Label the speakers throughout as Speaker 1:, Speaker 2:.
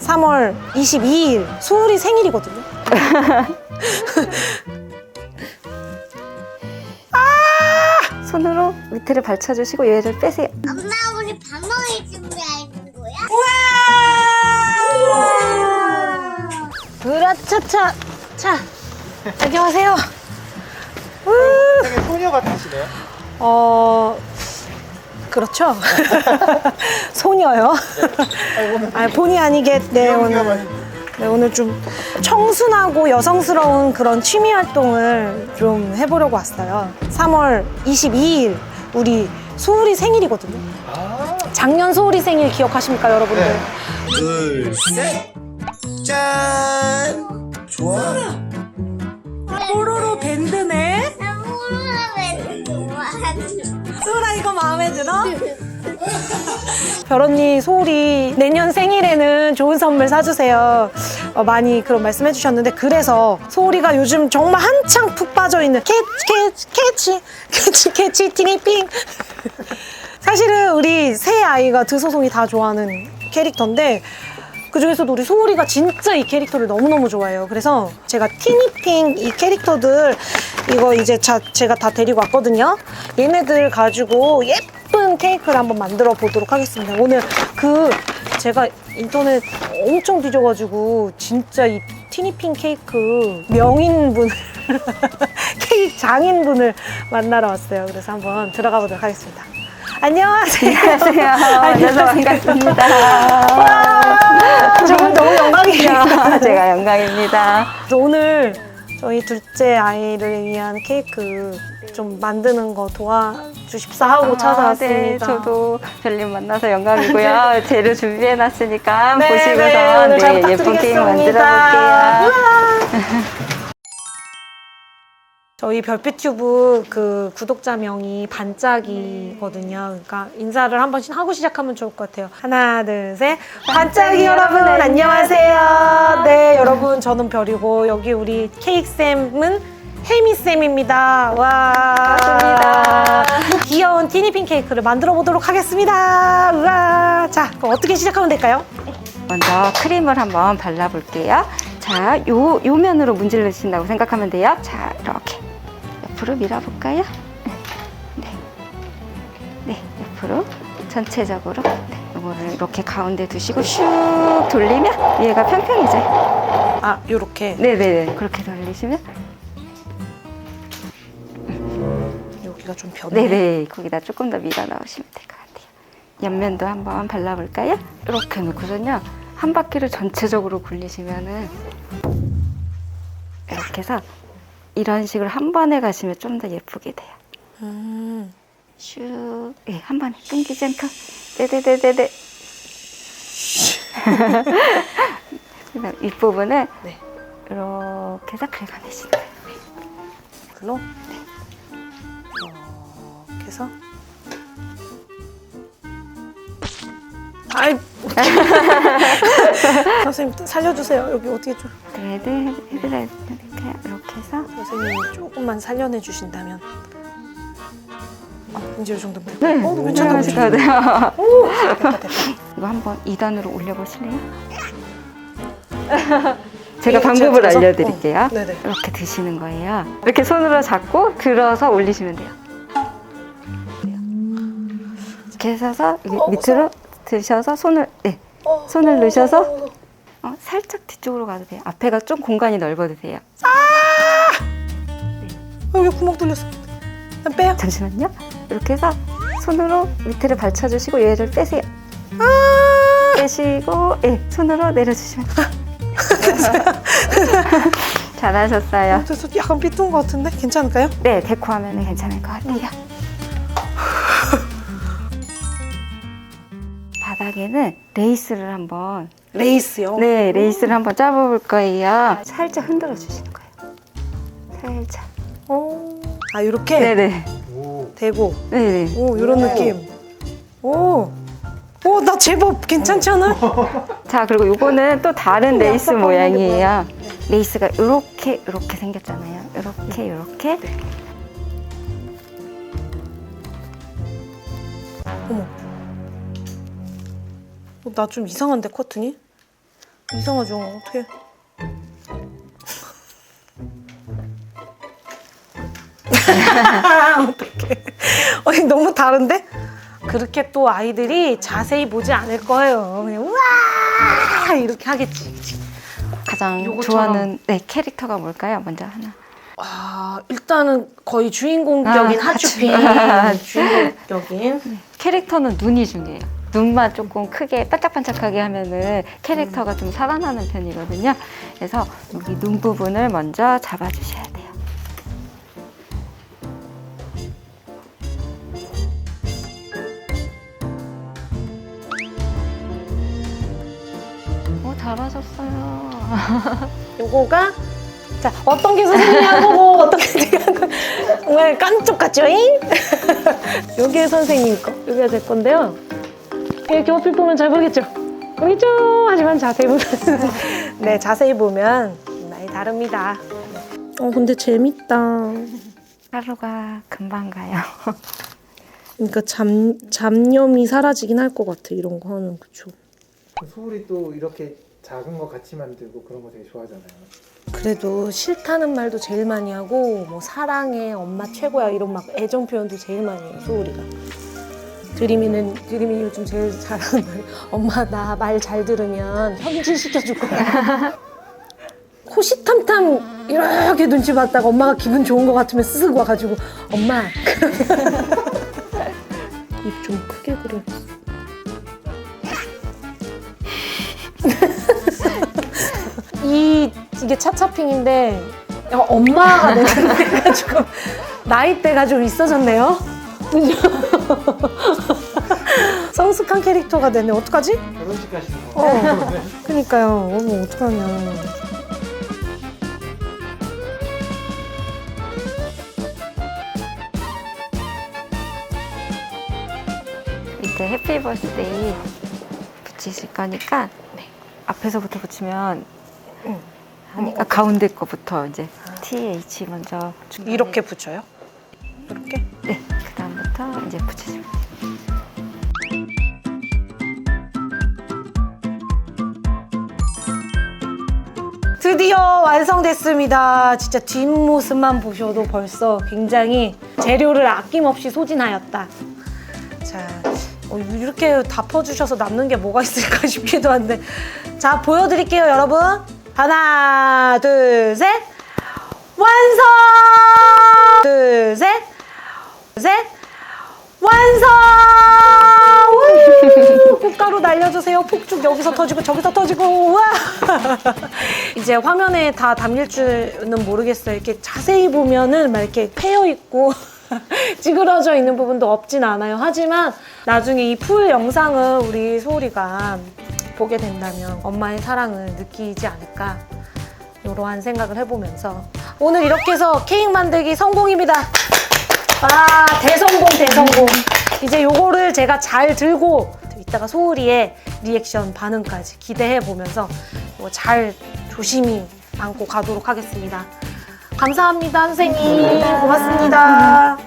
Speaker 1: 3월 22일 소울이 생일이거든요.
Speaker 2: 손으로 밑에를 받쳐주시고 얘를 빼세요.
Speaker 3: 엄마 우리 밥 먹을 준비하는 거야?
Speaker 1: 으라차차 차 안녕하세요.
Speaker 4: 되게 소녀 같으시네요.
Speaker 1: 어 그렇죠. 소녀요.
Speaker 4: 아니, 오늘
Speaker 1: 아 본의 아니게 네 오늘
Speaker 4: 오늘
Speaker 1: 네, 오늘 좀 청순하고 여성스러운 그런 취미 활동을 좀 해보려고 왔어요. 3월 22일 우리 소울이 생일이거든요.
Speaker 4: 아,
Speaker 1: 작년 소울이 생일 기억하십니까 여러분들?
Speaker 4: 네.
Speaker 5: 둘, 셋, 짠! 좋아.
Speaker 1: 마음에 들어? 별언니 소울이 내년 생일에는 좋은 선물 사주세요. 어, 많이 그런 말씀 해 주셨는데 그래서 소울이가 요즘 정말 한창 푹 빠져 있는 캐치 캐치 캐치 캐치 캐치 티니핑 사실은 우리 세 아이가 드소송이 다 좋아하는 캐릭터인데 그 중에서도 우리 소울이가 진짜 이 캐릭터를 너무너무 좋아해요. 그래서 제가 티니핑 이 캐릭터들 이거 이제 자, 제가 다 데리고 왔거든요. 얘네들 가지고 예쁜 케이크를 한번 만들어 보도록 하겠습니다. 오늘 그 제가 인터넷 엄청 뒤져가지고 진짜 이 티니핑 케이크 명인분을 케이크 장인분을 만나러 왔어요. 그래서 한번 들어가 보도록 하겠습니다. 안녕하세요.
Speaker 2: 안녕하세요. 반갑습니다.
Speaker 1: 정말 너무 영광이에요.
Speaker 2: 제가 영광입니다.
Speaker 1: 오늘 저희 둘째 아이를 위한 케이크 좀 만드는 거 도와주십사 하고 찾아왔습니다.
Speaker 2: 네, 저도 별님 만나서 영광이고요. 재료 준비해놨으니까
Speaker 1: 네,
Speaker 2: 보시고서
Speaker 1: 네, 오늘 잘
Speaker 2: 네, 예쁜 케이크 만들어
Speaker 1: 부탁드리겠습니다.
Speaker 2: 볼게요.
Speaker 1: 저희 별빛 튜브 그 구독자명이 반짝이거든요. 그러니까 인사를 한 번씩 하고 시작하면 좋을 것 같아요. 하나, 둘, 셋. 반짝이 여러분, 안녕하세요. 네, 여러분, 저는 별이고, 여기 우리 케이크 쌤은 혜미 쌤입니다. 와.
Speaker 2: 반갑습니다.
Speaker 1: 귀여운 티니핑 케이크를 만들어 보도록 하겠습니다. 우와. 자, 그럼 어떻게 시작하면 될까요?
Speaker 2: 먼저 크림을 한번 발라볼게요. 자, 요, 요 면으로 문질러주신다고 생각하면 돼요. 자, 이렇게. 옆으로 밀어볼까요? 네. 네, 옆으로. 전체적으로. 네, 요거를 이렇게 가운데 두시고 슉 돌리면 얘가 평평해져요.
Speaker 1: 아, 요렇게.
Speaker 2: 네네네. 그렇게 돌리시면.
Speaker 1: 여기가 좀 변해.
Speaker 2: 네네. 거기다 조금 더 밀어 넣으시면 될 것 같아요. 옆면도 한번 발라볼까요? 이렇게 놓고서는요. 한 바퀴를 전체적으로 굴리시면은 이렇게 해서 이런 식으로 한 번에 가시면 좀 더 예쁘게 돼요.
Speaker 1: 음.
Speaker 2: 슉. 네, 한 번에 끊기지 않고. 네네네네네. 그다음 윗부분은
Speaker 1: 네.
Speaker 2: 이렇게 해서 긁어내시는 거예요.
Speaker 1: 글로 이렇게 해서 아이 선생님 살려주세요 여기 어떻게 좀
Speaker 2: 레드 해드려야 되니까 해서
Speaker 1: 선생님이 조금만 살려내 주신다면 어, 이제 이 정도면
Speaker 2: 네,
Speaker 1: 될까요? 어, 괜찮다 괜찮다
Speaker 2: 거예요.
Speaker 1: 오, 됐다 됐다
Speaker 2: 이거 한번 2단으로 올려보실래요? 제가 방법을
Speaker 1: 들어서?
Speaker 2: 알려드릴게요.
Speaker 1: 어, 네네
Speaker 2: 이렇게 드시는 거예요. 이렇게 손으로 잡고 들어서 올리시면 돼요. 이렇게 해서 여기
Speaker 1: 어,
Speaker 2: 밑으로 드셔서 손을 네,
Speaker 1: 어,
Speaker 2: 손을 넣으셔서
Speaker 1: 어,
Speaker 2: 어, 살짝 뒤쪽으로 가도 돼요. 앞에가 좀 공간이 넓어도 돼요.
Speaker 1: 어, 여기 구멍 뚫렸어 빼요
Speaker 2: 잠시만요. 이렇게 해서 손으로 밑에를 받쳐주시고 얘를 빼세요.
Speaker 1: 아!
Speaker 2: 빼시고 예, 손으로 내려주시면 돼요. 잘하셨어요.
Speaker 1: 어, 저 약간 삐뚤은 것 같은데 괜찮을까요?
Speaker 2: 네, 데코하면 괜찮을 것 같아요. 바닥에는 레이스를 한번
Speaker 1: 레이스요
Speaker 2: 네, 레이스를 한번 짜볼 거예요. 살짝 흔들어 주시는 거예요. 살짝.
Speaker 1: 어. 아 이렇게
Speaker 2: 네네.
Speaker 4: 오,
Speaker 1: 대고
Speaker 2: 네네.
Speaker 1: 오 이런
Speaker 4: 오.
Speaker 1: 느낌 오. 오, 나 제법 괜찮지 않아?
Speaker 2: 자, 그리고 요거는 또 다른
Speaker 1: 네,
Speaker 2: 레이스
Speaker 1: 아까
Speaker 2: 모양이에요. 레이스가 이렇게 이렇게 생겼잖아요. 이렇게 이렇게.
Speaker 1: 어머. 어, 나좀 이상한데, 커튼이? 이상하죠? 어떻게? 어떡해. 아니, 너무 다른데? 그렇게 또 아이들이 자세히 보지 않을 거예요. 그냥 우와! 이렇게 하겠지.
Speaker 2: 가장
Speaker 1: 요거처럼.
Speaker 2: 좋아하는 네, 캐릭터가 뭘까요? 먼저 하나.
Speaker 1: 아, 일단은 거의 주인공격인
Speaker 2: 아,
Speaker 1: 하츄핑.
Speaker 2: 하츄.
Speaker 1: 주인공격인.
Speaker 2: 캐릭터는 눈이 중요해요. 눈만 조금 크게 반짝반짝하게 하면은 캐릭터가 좀 살아나는 편이거든요. 그래서 여기 눈 부분을 먼저 잡아주셔야 돼요. 잘하셨어요.
Speaker 1: 요거가 자 어떤 게 선생님이 한 거고 어떤 게 제가. 정말 깜짝 같죠? 잉? 요게 선생님 거 요게 제 건데요 이렇게 어필 보면 잘 보겠죠? 보이죠? 하지만 자세히 보면 네 자세히 보면 많이 다릅니다 어 근데 재밌다
Speaker 2: 하루가 금방 가요.
Speaker 1: 그러니까 잡, 잡념이 사라지긴 할 것 같아 이런 거 하는 그쵸
Speaker 4: 소울이 또 이렇게 작은 거 같이 만들고 그런 거 되게 좋아하잖아요.
Speaker 1: 그래도 싫다는 말도 제일 많이 하고 뭐 사랑해 엄마 최고야 이런 막 애정 표현도 제일 많이 해요 소울이가. 드림이는 드림이 요즘 제일 잘하는 말 엄마 나 말 잘 들으면 현질 시켜줄 거야. 호시탐탐 이렇게 눈치 봤다가 엄마가 기분 좋은 것 같으면 쓱 와가지고 엄마! 입 좀 크게 그려야겠어 이 이게 차차핑인데 약간 엄마가 돼가지고 나이대가 좀 있어졌네요. 그죠? 성숙한 캐릭터가 되네. 어떡하지?
Speaker 4: 결혼식 가시는 거.
Speaker 1: 어. 그니까요. 어머 어떡하냐.
Speaker 2: 이제 해피 버스데이 붙이실 거니까 네. 앞에서부터 붙이면 하니까 가운데 거부터 이제 TH 먼저 중간에-
Speaker 1: 이렇게 붙여요? 이렇게?
Speaker 2: 네 그다음부터 이제 돼요.
Speaker 1: 드디어 완성됐습니다. 진짜 뒷모습만 보셔도 벌써 굉장히 재료를 아낌없이 소진하였다. 자, 어, 이렇게 다 퍼주셔서 남는 게 뭐가 있을까 싶기도 한데. 자, 보여드릴게요, 여러분. 하나, 둘, 셋. 완성! 둘, 셋. 셋. 완성! 우! 꽃가루 날려주세요. 폭죽 여기서 터지고 저기서 터지고 우와! 이제 화면에 다 담길 줄은 모르겠어요. 이렇게 자세히 보면은 막 이렇게 패여 있고 찌그러져 있는 부분도 없진 않아요. 하지만 나중에 이 풀 영상을 우리 소울이가 보게 된다면 엄마의 사랑을 느끼지 않을까? 이러한 생각을 해보면서 오늘 이렇게 해서 케이크 만들기 성공입니다. 아 대성공 대성공. 이제 요거를 제가 잘 들고 이따가 소울이의 리액션 반응까지 기대해 보면서 이거 잘 조심히 안고 가도록 하겠습니다. 감사합니다 선생님. 고맙습니다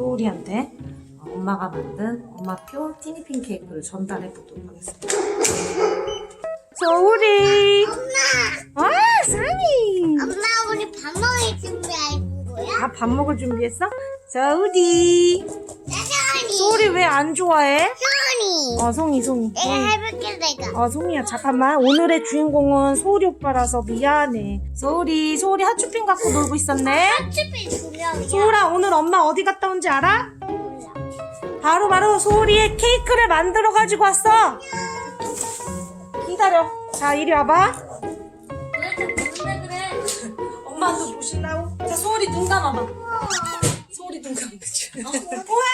Speaker 1: 소울이한테 엄마가 만든 엄마표 티니핑 케이크를 전달해 보도록 하겠습니다. 소울이! 엄마! 아, 상이!
Speaker 3: 엄마 우리 밥 먹을 준비하는 거야?
Speaker 1: 아, 밥 먹을 준비했어? 소울이! 소울이 왜 안 좋아해?
Speaker 3: 소니
Speaker 1: 어, 송이, 송이.
Speaker 3: 내가 해볼게
Speaker 1: 어, 송이야, 잠깐만. 오늘의 주인공은 소울이 오빠라서 미안해. 소울이, 소울이 하츄핑 갖고 놀고 있었네?
Speaker 3: 어차피 두 명이야
Speaker 1: 소울아, 오늘 엄마 어디 갔다 온 지 알아? 바로 바로 소울이의 케이크를 만들어 가지고 왔어. 기다려. 자, 이리 와봐. 엄마도 보시라고. 자, 소울이 눈 감아봐. 소울이 눈 감아줘. 우와!
Speaker 3: 와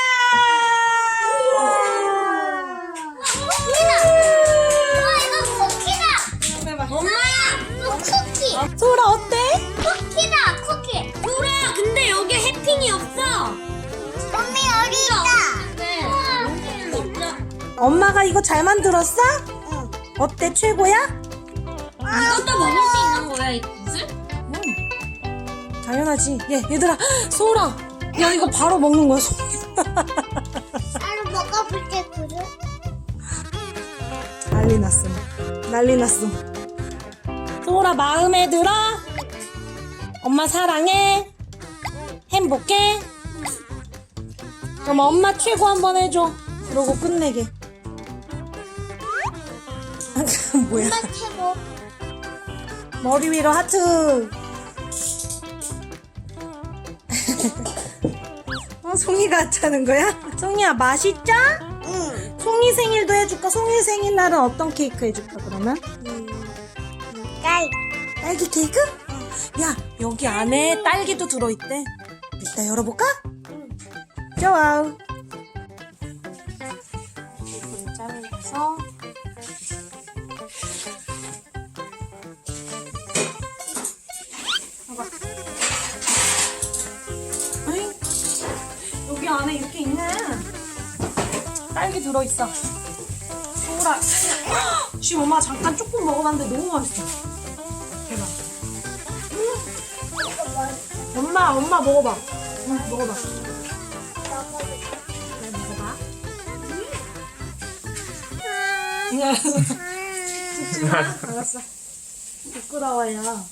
Speaker 1: 잘 만들었어? 어때 최고야?
Speaker 3: 이것도 먹을 수 있는 거야 이 굿을?
Speaker 1: 당연하지. 얘, 얘들아, 소라. 야, 이거 바로 먹는 거야, 소
Speaker 3: 나는 먹어볼게 그래.
Speaker 1: 난리 났어. 난리 났어. 소라, 마음에 들어? 엄마 사랑해? 행복해? 그럼 엄마 최고 한번 해줘. 그러고 끝내게. 아, 뭐야.
Speaker 3: 엄마 최고.
Speaker 1: 머리 위로 하트. 어, 송이가 하자는 거야? 송이야, 맛있죠?
Speaker 3: 응.
Speaker 1: 송이 생일도 해줄까? 송이 생일날은 어떤 케이크 해줄까, 그러면?
Speaker 3: 딸.
Speaker 1: 딸기 케이크? 야, 여기 안에 딸기도 들어있대. 이따 열어볼까? 좋아. 이렇게 잘라서. 여기 안에 이렇게 있네. 딸기 들어있어. 소라. 지금 엄마 잠깐 조금 먹어봤는데 너무 맛있어. 대박. 음. 엄마, 엄마 먹어봐. 응, 먹어봐. 잘 먹어봐. 듣지 마. 알았어. 부끄러워요.